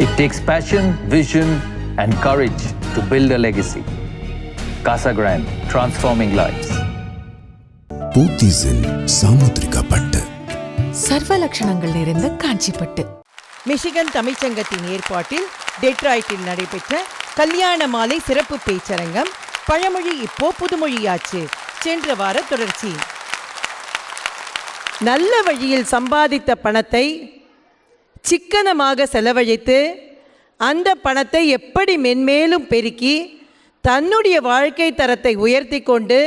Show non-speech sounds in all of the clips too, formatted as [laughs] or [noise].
It takes passion, vision, and courage to build a legacy. Casa Grande, transforming lives. போத்தீஸில் சாமுத்திரிகா பட்டு சர்வ லட்சணங்கள் நிறைந்த Kanchipattu Michigan தமிழ்ச்சங்கத்தின் ஏற்பாட்டில் டெட்ராய்ட்டில் நடைபெற்ற கல்யாண மாலை சிறப்பு பேச்சரங்கம் பழமொழி இப்போ புதுமொழியாச்சு சென்ற வார தொடர்ச்சி நல்ல வழியில் சம்பாதித்த பணத்தை சிக்கனமாக செலவழித்து அந்த பணத்தை எப்படி மென்மேலும் பெருக்கி தன்னுடைய வாழ்க்கை தரத்தை உயர்த்தி கொண்டு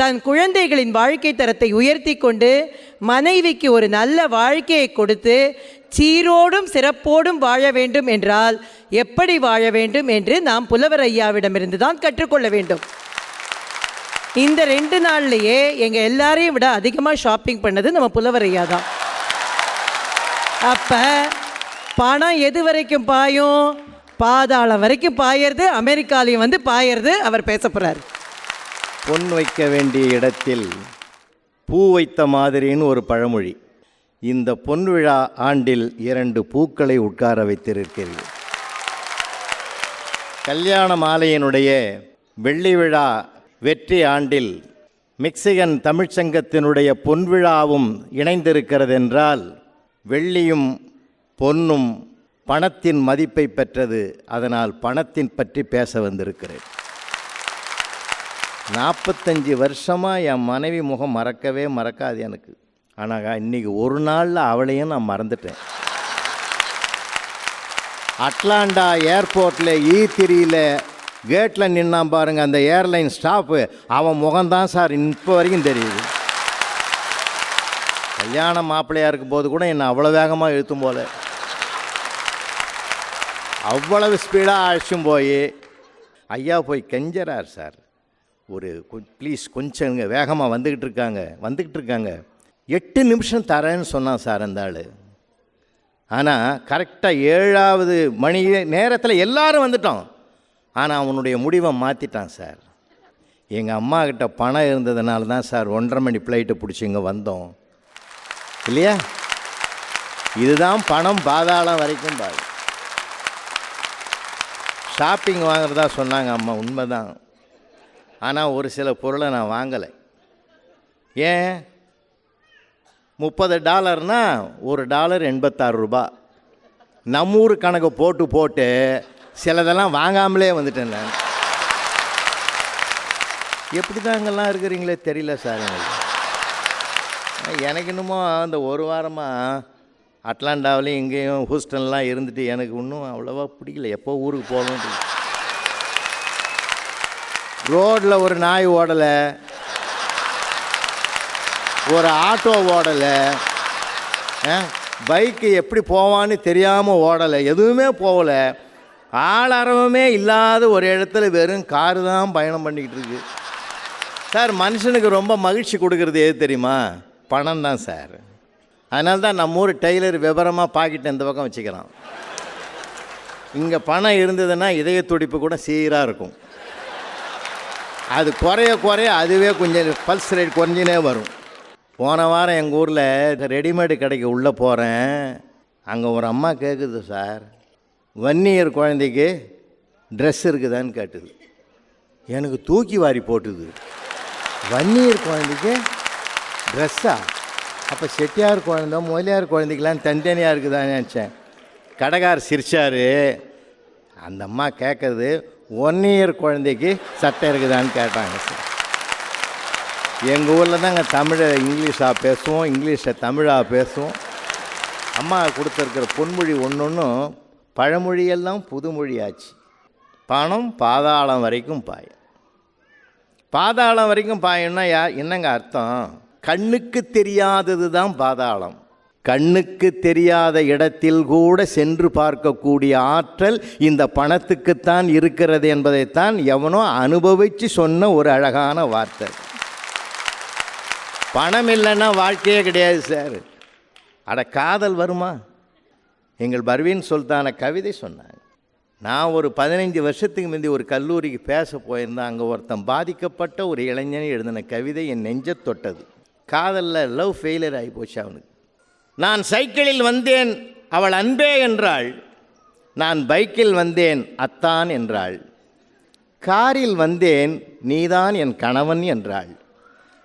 தன் குழந்தைகளின் வாழ்க்கை தரத்தை உயர்த்தி கொண்டு மனைவிக்கு ஒரு நல்ல வாழ்க்கையை கொடுத்து சீரோடும் சிறப்போடும் வாழ வேண்டும் என்றால் எப்படி வாழ வேண்டும் என்று நாம் புலவர் ஐயாவிடமிருந்து தான் கற்றுக்கொள்ள வேண்டும். இந்த ரெண்டு நாள்லையே எங்கள் எல்லாரையும் விட அதிகமாக ஷாப்பிங் பண்ணது நம்ம புலவர் ஐயா தான். அப்போ பணம் எது வரைக்கும் பாயும்? பாதாளம் வரைக்கும் பாயறது அமெரிக்காலையும் வந்து பாயறது அவர் பேச போகிறார் பொன் வைக்க வேண்டிய இடத்தில் பூ வைத்த மாதிரின்னு ஒரு பழமொழி. இந்த பொன் விழா ஆண்டில் இரண்டு பூக்களை உட்கார வைத்திருக்கிறீர்கள். கல்யாண மாலையினுடைய வெள்ளி விழா வெற்றி ஆண்டில் மெக்சிகன் தமிழ்ச்சங்கத்தினுடைய பொன் விழாவும் இணைந்திருக்கிறதென்றால் வெள்ளியும் பொன்னும் பணத்தின் மதிப்பை பெற்றது. அதனால் பணத்தின் பற்றி பேச வந்திருக்கிறேன். நாற்பத்தஞ்சு வருஷமாக என் மனைவி முகம் மறக்கவே மறக்காது எனக்கு. ஆனால் இன்னைக்கு ஒரு நாளில் அவளையும் நான் மறந்துட்டேன். அட்லாண்டா ஏர்போர்ட்டில் ஈ திரியில் கேட்டில் நின்னான் பாருங்கள் அந்த ஏர்லைன் ஸ்டாஃபு அவன் முகம்தான் சார் இப்போ வரைக்கும் தெரியுது. கல்யாண மாப்பிள்ளையாக இருக்கும் போது கூட என்னை அவ்வளோ வேகமாக இழுத்தும் போல. அவ்வளவு ஸ்பீடாக அழைச்சும் போய் ஐயா போய் கெஞ்சறார் சார். ஒரு ப்ளீஸ் கொஞ்சம் இங்கே வேகமாக வந்துக்கிட்டு இருக்காங்க வந்துக்கிட்டு இருக்காங்க. எட்டு நிமிஷம் தரேன்னு சொன்னான் சார் அந்த ஆள். ஆனால் கரெக்டாக ஏழாவது மணி நேரத்தில் எல்லாரும் வந்துட்டோம். ஆனால் அவனுடைய முடிவை மாற்றிட்டான் சார். எங்கள் அம்மாக்கிட்ட பணம் இருந்ததுனால தான் சார் ஒன்றரை மணி ஃப்ளைட்டை பிடிச்சி இங்கே வந்தோம். இல்லையா? இதுதான் பணம் பாதாளம் வரைக்கும் பாது. ஷாப்பிங் வாங்குறதா சொன்னாங்க அம்மா உண்மைதான். ஆனால் ஒரு சில பொருளை நான் வாங்கலை. ஏன்? முப்பது டாலர்னால் ஒரு டாலர் எண்பத்தாறு ரூபா. நம்ம ஊர் கணக்கு போட்டு போட்டு சிலதெல்லாம் வாங்காமலே வந்துட்டேன் நான். எப்படி தான் அங்கெல்லாம் இருக்கிறீங்களே தெரியல சார் எங்களுக்கு எனக்கு இன்னமும் அந்த ஒரு வாரமாக அட்லாண்டாவிலையும் இங்கேயும் ஹூஸ்டன்லாம் இருந்துட்டு எனக்கு இன்னும் அவ்வளோவா பிடிக்கல. எப்போ ஊருக்கு போகணும் ரோட்டில் ஒரு நாய் ஓடலை. ஒரு ஆட்டோ ஓடலை. பைக்கு எப்படி போவான்னு தெரியாமல் ஓடலை. எதுவுமே போகலை. ஆளரவமே இல்லாத ஒரு இடத்துல வெறும் காரு தான் பயணம் பண்ணிக்கிட்டு இருக்கு. சார் மனுஷனுக்கு ரொம்ப மகிழ்ச்சி கொடுக்கறது எது தெரியுமா? பணம் தான் சார். அதனால தான் நம்ம ஊர் டெய்லர் விவரமாக பாக்கெட் இந்த பக்கம் வச்சுக்கிறான். இங்கே பணம் இருந்ததுன்னா இதய துடிப்பு கூட சீராக இருக்கும். அது குறைய குறைய அதுவே கொஞ்சம் பல்ஸ் ரேட் குறைஞ்சினே வரும். போன வாரம் எங்கள் ஊரில் ரெடிமேடு கடைக்கு உள்ளே போகிறேன் அங்கே ஒரு அம்மா கேட்குது சார். வன்னியர் குழந்தைக்கு ட்ரெஸ் இருக்குதான்னு கேட்டுது. எனக்கு தூக்கி வாரி போட்டுது. வன்னியர் குழந்தைக்கு ட்ரெஸ்ஸா அப்போ செட்டியார் குழந்த முதலியார் குழந்தைக்கெலாம் தனித்தனியாக இருக்குதான்னு நினச்சேன். கடைக்கார் சிரிச்சார். அந்த அம்மா கேட்குறது ஒன் இயர் குழந்தைக்கு சட்டை இருக்குதான்னு கேட்டாங்க சார் எங்கள் ஊரில் தாங்க தமிழை இங்கிலீஷாக பேசுவோம் இங்கிலீஷை தமிழாக பேசுவோம். அம்மா கொடுத்துருக்கிற பொன்மொழி ஒன்று ஒன்றும் பழமொழியெல்லாம் புதுமொழியாச்சு. பணம் பாதாளம் வரைக்கும் பாயும். பாதாளம் வரைக்கும் பாயம்னா யா என்னங்க அர்த்தம்? கண்ணுக்கு தெரியாதது தான் பாதாளம். கண்ணுக்கு தெரியாத இடத்தில் கூட சென்று பார்க்கக்கூடிய ஆற்றல் இந்த பணத்துக்குத்தான் இருக்கிறது என்பதைத்தான் எவனோ அனுபவித்து சொன்ன ஒரு அழகான வார்த்தை. பணம் இல்லைன்னா வாழ்க்கையே கிடையாது சார். அட காதல் வருமா? எங்கள் பர்வீன் சுல்தான கவிதை சொன்னாங்க நான் ஒரு பதினைஞ்சு வருஷத்துக்கு முந்தி ஒரு கல்லூரிக்கு பேச போயிருந்தேன். அங்கே ஒருத்தன் பாதிக்கப்பட்ட ஒரு இளைஞன் எழுதின கவிதை என் நெஞ்ச தொட்டது. காதலில் லவ் ஃபெயிலியர் ஆகி போச்சு அவனுக்கு. நான் சைக்கிளில் வந்தேன் அவள் அன்பே என்றாள். நான் பைக்கில் வந்தேன் அத்தான் என்றாள். காரில் வந்தேன் நீதான் என் கணவன் என்றாள்.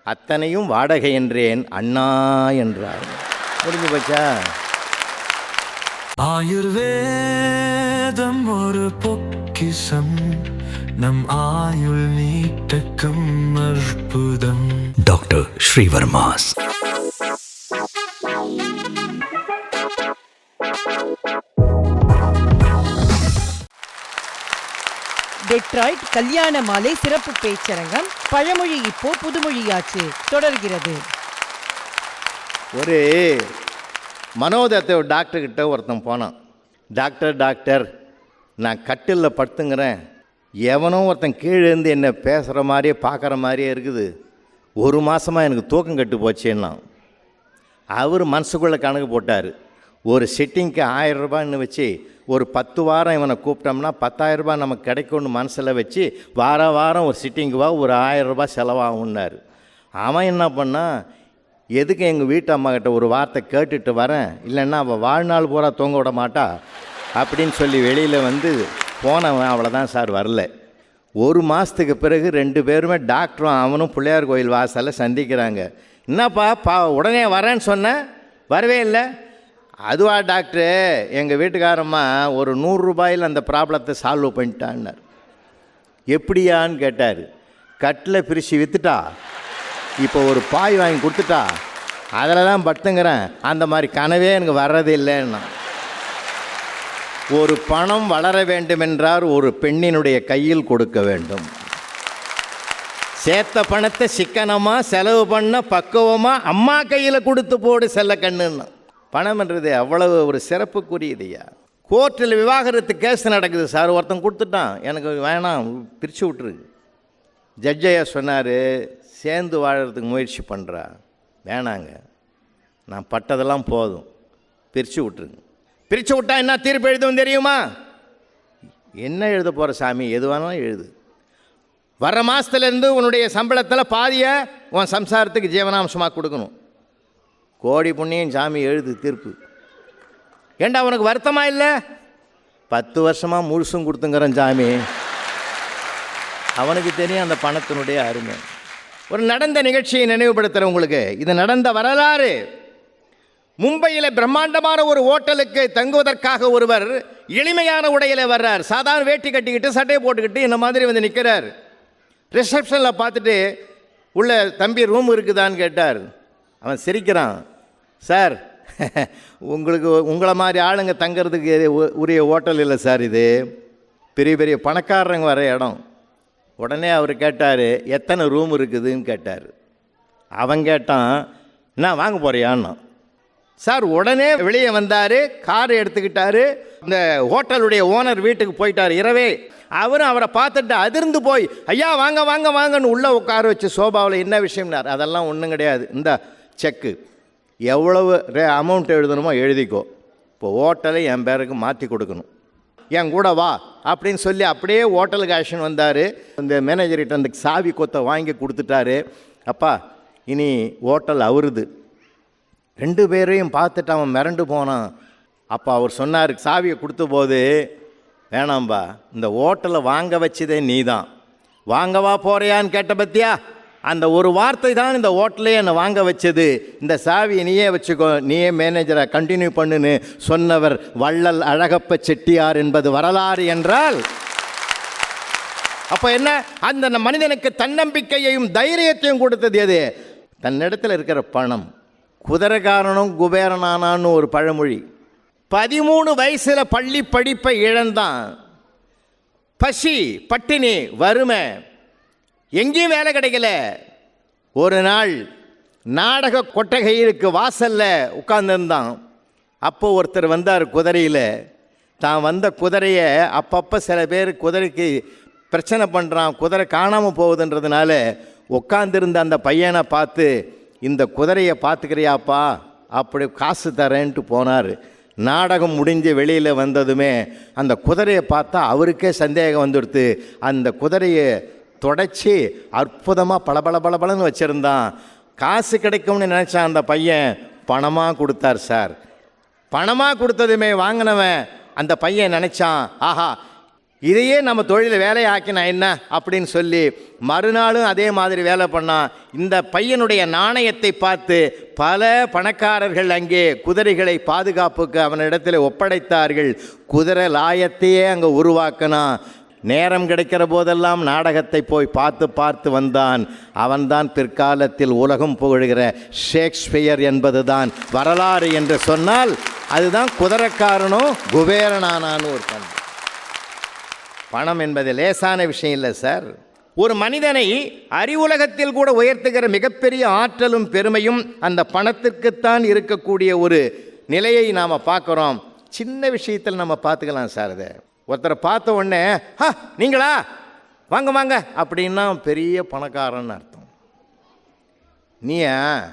அத்தனையும் வாடகை என்றேன் அண்ணா என்றாள். முடிஞ்சு போச்சா? ஆயுர்வேதம் ஒரு பொக்கிசம் நம் ஆயுள் நீட்டக்கும் அற்புதம். டாக்டர் ஸ்ரீவர்மாஸ். டெட்ராய்ட் கல்யாண மாலை சிறப்பு பேச்சரங்கம் பழமொழி இப்போ புதுமொழியாச்சு தொடர்கிறது. ஒரு மனோதத்தை ஒரு டாக்டர்கிட்ட ஒருத்தன் போனான். டாக்டர் டாக்டர் நான் கட்டிலில் படுத்துங்கிறேன். எவனோ ஒருத்தன் கீழே இருந்து என்ன பேசுகிற மாதிரியே பார்க்குற மாதிரியே இருக்குது. ஒரு மாதமாக எனக்கு தூக்கம் கட்டு போச்சேன்னா. அவர் மனசுக்குள்ளே கணக்கு போட்டார். ஒரு சிட்டிங்க்கு ஆயிரம் ரூபான்னு வச்சு ஒரு பத்து வாரம் இவனை கூப்பிட்டோம்னா பத்தாயிரம் ரூபாய் நமக்கு கிடைக்கும்னு மனசில் வச்சு வார வாரம் ஒரு சிட்டிங்க்கு வா ஒரு ஆயிரம் ரூபாய் செலவாகும்னாரு. அவன் என்ன பண்ணான் எதுக்கு எங்கள் வீட்டு அம்மா கிட்ட ஒரு வார்த்தை கேட்டுட்டு வரேன்? இல்லைன்னா அவள் வாழ்நாள் பூரா தூங்க விட மாட்டா? அப்படின்னு சொல்லி வெளியில் வந்து போனவன் அவ்வளோதான் சார் வரல. ஒரு மாதத்துக்கு பிறகு ரெண்டு பேருமே டாக்டரும் அவனும் பிள்ளையார் கோயில் வாசலில் சந்திக்கிறாங்க. என்னப்பா பா உடனே வரேன்னு சொன்னேன் வரவே இல்லை. அதுவா டாக்டரு எங்கள் வீட்டுக்காரம்மா ஒரு நூறு ரூபாயில் அந்த ப்ராப்ளத்தை சால்வ் பண்ணிட்டான்னார். எப்படியான்னு கேட்டார். கட்டில் பிரித்து விற்றுட்டா இப்போ ஒரு பாய் வாங்கி கொடுத்துட்டா? அதில் தான் படுத்துங்கிறேன் அந்த மாதிரி கனவே எனக்கு வர்றது இல்லைன்னா ஒரு பணம் வளர வேண்டுமென்றால் ஒரு பெண்ணினுடைய கையில் கொடுக்க வேண்டும். சேர்த்த பணத்தை சிக்கனமாக செலவு பண்ண பக்குவமாக அம்மா கையில் கொடுத்து போடு செல்ல கண்ணுன்னு. பணம்ன்றது அவ்வளவு ஒரு சிறப்புக்குரியதையா கோர்ட்டில் விவாகரத்து கேஸ் நடக்குது சார். ஒருத்தன் கொடுத்துட்டான். எனக்கு வேணாம் பிரித்து விட்டுருக்கு ஜட்ஜையா சொன்னார் சேர்ந்து வாழறதுக்கு முயற்சி பண்ணுறா வேணாங்க. நான் பட்டதெல்லாம் போதும். பிரித்து விட்டுருங்க. பிரித்து விட்டா என்ன தீர்ப்பு எழுதும் தெரியுமா? என்ன எழுத போகிற சாமி? எது வேணாலும் எழுது. வர மாதத்துலேருந்து உன்னுடைய சம்பளத்தில் பாதியை உன் சம்சாரத்துக்கு ஜீவனாம்சமாக கொடுக்கணும். கோடி புண்ணியம் சாமி எழுது தீர்ப்பு. ஏண்டா உனக்கு வருத்தமா இல்லை? பத்து வருஷமாக முழுசும் கொடுத்துங்கிறேன் சாமி. அவனுக்கு தெரியும் அந்த பணத்தினுடைய அருமை. ஒரு நடந்த நிகழ்ச்சியை நினைவுபடுத்துகிறேன் உங்களுக்கு. இது நடந்த வரலாறு. மும்பையில் பிரம்மாண்டமான ஒரு ஹோட்டலுக்கு தங்குவதற்காக ஒருவர் எளிமையான உடையில் வர்றார். சாதாரண வேட்டி கட்டிக்கிட்டு சட்டையை போட்டுக்கிட்டு இந்த மாதிரி வந்து நிற்கிறார் ரிசப்ஷனில் பார்த்துட்டு உள்ள தம்பி ரூம் இருக்குதான்னு கேட்டார். அவன் சிரிக்கிறான். சார் [laughs] உங்களுக்கு உங்களை மாதிரி ஆளுங்க தங்கிறதுக்கு உரிய ஹோட்டல் இல்லை சார் இது. பெரிய பெரிய பணக்காரங்க வர இடம். உடனே அவர் கேட்டார் எத்தனை ரூம் இருக்குதுன்னு கேட்டார். அவன் கேட்டான் என்ன வாங்க போறியான்னா சார் உடனே வெளியே வந்தார் கார் எடுத்துக்கிட்டாரு. இந்த ஹோட்டலுடைய ஓனர் வீட்டுக்கு போயிட்டார் இரவே. அவரும் அவரை பார்த்துட்டு அதிர்ந்து போய் ஐயா வாங்க வாங்க வாங்கன்னு உள்ளே உட்கார வச்சு சோபாவில் என்ன விஷயம்னார். அதெல்லாம் ஒன்றும் கிடையாது. இந்த செக்கு. எவ்வளவு அமௌண்ட் எழுதணுமோ எழுதிக்கோ. இப்போ ஹோட்டலை என் பேருக்கு மாற்றி கொடுக்கணும். என் கூட வா அப்படின்னு சொல்லி அப்படியே ஹோட்டலுக்கு ஆக்ஷன் வந்தார். இந்த மேனேஜர்கிட்ட அந்த சாவி கொத்தை வாங்கி கொடுத்துட்டாரு. அப்பா இனி ஹோட்டல் அவருது. ரெண்டு பேரையும் பார்த்துட்டு அவன் மிரண்டு போனான். அப்போ அவர் சொன்னார் சாவியை கொடுத்த போது வேணாம்பா இந்த ஓட்டலை வாங்க வச்சதே நீ தான் வாங்கவா போறியான்னு கேட்ட பத்தியா? அந்த ஒரு வார்த்தை தான் இந்த ஹோட்டலே என்னை வாங்க வச்சது. இந்த சாவியை நீயே வச்சுக்கோ நீயே மேனேஜரை கண்டினியூ பண்ணுன்னு சொன்னவர் வள்ளல் அழகப்ப செட்டியார் என்பது வரலாறு என்றால் அப்போ என்ன? அந்த மனிதனுக்கு தன்னம்பிக்கையையும் தைரியத்தையும் கொடுத்தது எது? தன்னிடத்தில் இருக்கிற பணம். குதிரைக்காரனும் குபேரனானான்னு ஒரு பழமொழி. பதிமூணு வயசில் பள்ளி படிப்பை இழந்தான். பசி பட்டினி வறுமை. எங்கேயும் வேலை கிடைக்கல. ஒரு நாள் நாடக கொட்டகையிற்கு வாசலில் உட்கார்ந்துருந்தான். அப்போ ஒருத்தர் வந்தார் குதிரையில். தான் வந்த குதிரையை அப்பப்போ சில பேர் குதிரைக்கு பிரச்சனை பண்ணுறான் குதிரை காணாமல் போகுதுன்றதுனால உட்காந்துருந்த அந்த பையனை பார்த்து இந்த குதிரையை பார்த்துக்கிறியாப்பா? அப்படி காசு தரேன்ட்டு போனார். நாடகம் முடிஞ்சு வெளியில் வந்ததுமே அந்த குதிரையை பார்த்தா அவருக்கே சந்தேகம் வந்துடுத்து. அந்த குதிரையை தொடச்சி அற்புதமாக பளபள பளபளன்னு வச்சுருந்தான். காசு கிடைக்கும்னு நினச்சான் அந்த பையன் பணமாக கொடுத்தார் சார். பணமாக கொடுத்ததுமே வாங்கினவன் அந்த பையன் நினச்சான் ஆஹா இதையே நம்ம தொழிலை வேலையாக்கினா என்ன அப்படின்னு சொல்லி மறுநாளும் அதே மாதிரி வேலை பண்ணான் இந்த பையனுடைய நாணயத்தை பார்த்து பல பணக்காரர்கள் அங்கே குதிரைகளை பாதுகாப்புக்கு அவனிடத்தில் ஒப்படைத்தார்கள். குதிரை லாயத்தையே அங்கே உருவாக்கினான் நேரம் கிடைக்கிற போதெல்லாம் நாடகத்தை போய் பார்த்து பார்த்து வந்தான். அவன்தான் பிற்காலத்தில் உலகம் புகழ்கிற ஷேக்ஸ்பியர் என்பதுதான் வரலாறு என்று சொன்னால் அதுதான் குதிரைக்காரனும் குபேரனானான்னு ஒரு பண்பு பணம் என்பது லேசான விஷயம் இல்லை சார். ஒரு மனிதனை அறிவுலகத்தில் கூட உயர்த்துகிற மிகப்பெரிய ஆற்றலும் பெருமையும் அந்த பணத்திற்குத்தான் இருக்கக்கூடிய ஒரு நிலையை நாம் பார்க்குறோம். சின்ன விஷயத்தில் நம்ம பார்த்துக்கலாம் சார் அதை ஒருத்தரை பார்த்த உடனே ஹா நீங்களா? வாங்க வாங்க. அப்படின்னா பெரிய பணக்காரன்னு அர்த்தம். நீயா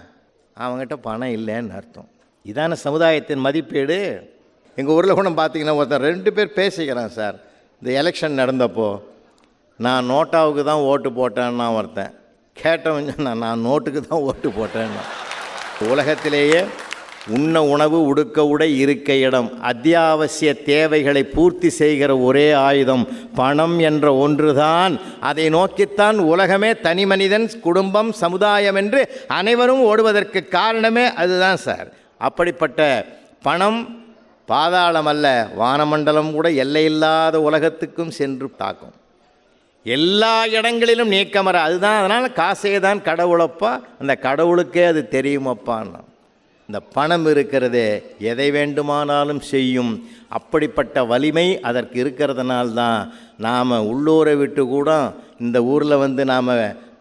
அவங்ககிட்ட பணம் இல்லைன்னு அர்த்தம். இதான சமுதாயத்தின் மதிப்பீடு. எங்கள் ஊரில் கூட பார்த்தீங்கன்னா ஒருத்தர் ரெண்டு பேர் பேசிக்கிறான் சார். இந்த எலெக்ஷன் நடந்தப்போ நான் நோட்டாவுக்கு தான் ஓட்டு போட்டேன்னா ஒருத்தன். கேட்டவன் நான் நான் நோட்டுக்கு தான் ஓட்டு போட்டேன்னா. உலகத்திலேயே உண்ண உணவு உடுக்க உடை இருக்க இடம் அத்தியாவசிய தேவைகளை பூர்த்தி செய்கிற ஒரே ஆயுதம் பணம் என்ற ஒன்றுதான். அதை நோக்கித்தான் உலகமே தனி மனிதன் குடும்பம் சமுதாயம் என்று அனைவரும் ஓடுவதற்கு காரணமே அதுதான் சார். அப்படிப்பட்ட பணம் பாதாளம் அல்ல வானமண்டலம் கூட எல்லையில்லாத உலகத்துக்கும் சென்று தாக்கும். எல்லா இடங்களிலும் நீக்கமர அதுதான் அதனால் காசே தான் கடவுளப்பா அந்த கடவுளுக்கே அது தெரியுமப்பான்னா. இந்த பணம் இருக்கிறதே எதை வேண்டுமானாலும் செய்யும். அப்படிப்பட்ட வலிமை அதற்கு இருக்கிறதுனால்தான் நாம் உள்ளூரை விட்டு கூட இந்த ஊரில் வந்து நாம்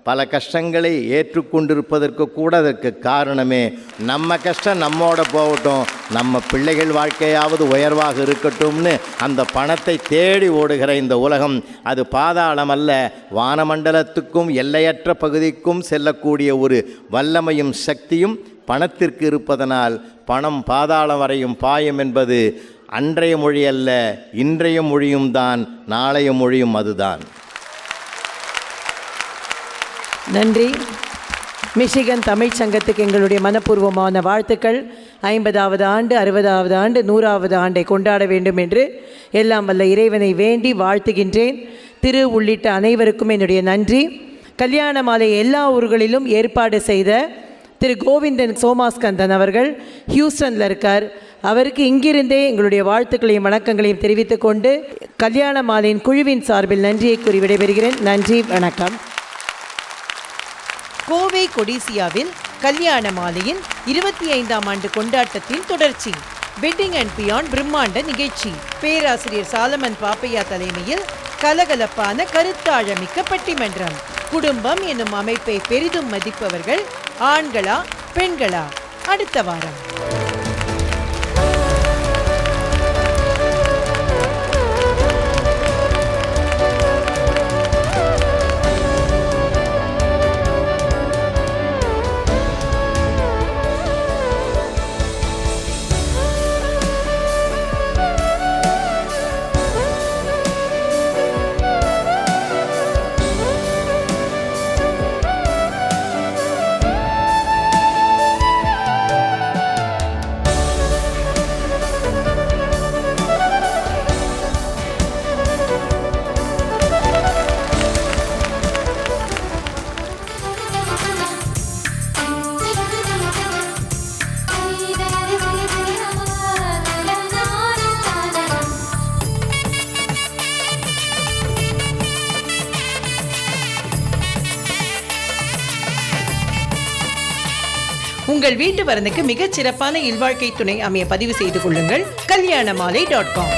பல கஷ்டங்களை ஏற்றுக்கொண்டிருப்பதற்கு கூட அதற்கு காரணமே நம்ம கஷ்டம் நம்மோட போகட்டும். நம்ம பிள்ளைகள் வாழ்க்கையாவது உயர்வாக இருக்கட்டும்னு அந்த பணத்தை தேடி ஓடுகிற இந்த உலகம் அது பாதாளம் அல்ல. வானமண்டலத்துக்கும் எல்லையற்ற பகுதிக்கும் செல்லக்கூடிய ஒரு வல்லமையும் சக்தியும் பணத்திற்கு இருப்பதனால் பணம் பாதாளம் வரையும் பாயும் என்பது அன்றைய மொழி அல்ல இன்றைய மொழியும் தான் நாளைய மொழியும் அதுதான். நன்றி. மிஷிகன் தமிழ்ச் சங்கத்துக்கு எங்களுடைய மனப்பூர்வமான வாழ்த்துக்கள். ஐம்பதாவது ஆண்டு அறுபதாவது ஆண்டு நூறாவது ஆண்டை கொண்டாட வேண்டும் என்று எல்லாம் வல்ல இறைவனை வேண்டி வாழ்த்துகின்றேன். திரு உள்ளிட்ட அனைவருக்கும் என்னுடைய நன்றி. கல்யாண மாலை எல்லா ஊர்களிலும் ஏற்பாடு செய்த திரு கோவிந்தன் சோமாஸ்கந்தன் அவர்கள் ஹியூஸ்டனில் இருக்கார். அவருக்கு இங்கிருந்தே எங்களுடைய வாழ்த்துக்களையும் வணக்கங்களையும் தெரிவித்துக்கொண்டு கல்யாண மாலையின் குழுவின் சார்பில் நன்றியை கூறி விடைபெறுகிறேன். நன்றி வணக்கம். கோவை கொடிசியாவில் கல்யாண மாலையின் இருபத்தி ஐந்தாம் ஆண்டு கொண்டாட்டத்தின் தொடர்ச்சி. வெட்டிங் அண்ட் பியாண்ட் பிரம்மாண்ட நிகழ்ச்சி. பேராசிரியர் சாலமன் பாப்பையா தலைமையில் கலகலப்பான கருத்தாழமிக்க பட்டிமன்றம். குடும்பம் என்னும் அமைப்பை பெரிதும் மதிப்பவர்கள் ஆண்களா பெண்களா? அடுத்த வாரம். உங்கள் வீட்டு வரனுக்கு மிகச் சிறப்பான இல்வாழ்க்கை துணை அமைய பதிவு செய்து கொள்ளுங்கள். கல்யாண மாலை டாட் காம்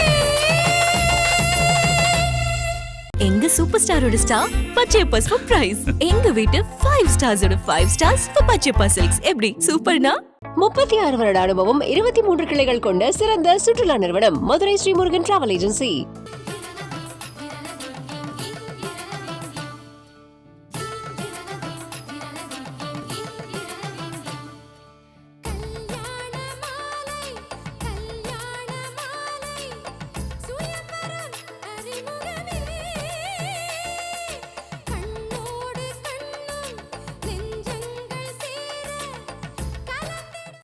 எங்க சூப்பர் ஸ்டாரோட ஸ்டார் பச்சையப்பாஸ் ஃபார் பிரைஸ் எங்க வீட்டு five ஸ்டார்ஸோட five stars for Pachaiyappa silks எப்படி? சூப்பர்னா? முப்பத்தி ஆறு வருட அனுபவம் இருபத்தி மூன்று கிளைகள் கொண்ட சிறந்த சுற்றுலா நிறுவனம் மதுரை ஸ்ரீமுருகன் டிராவல் ஏஜென்சி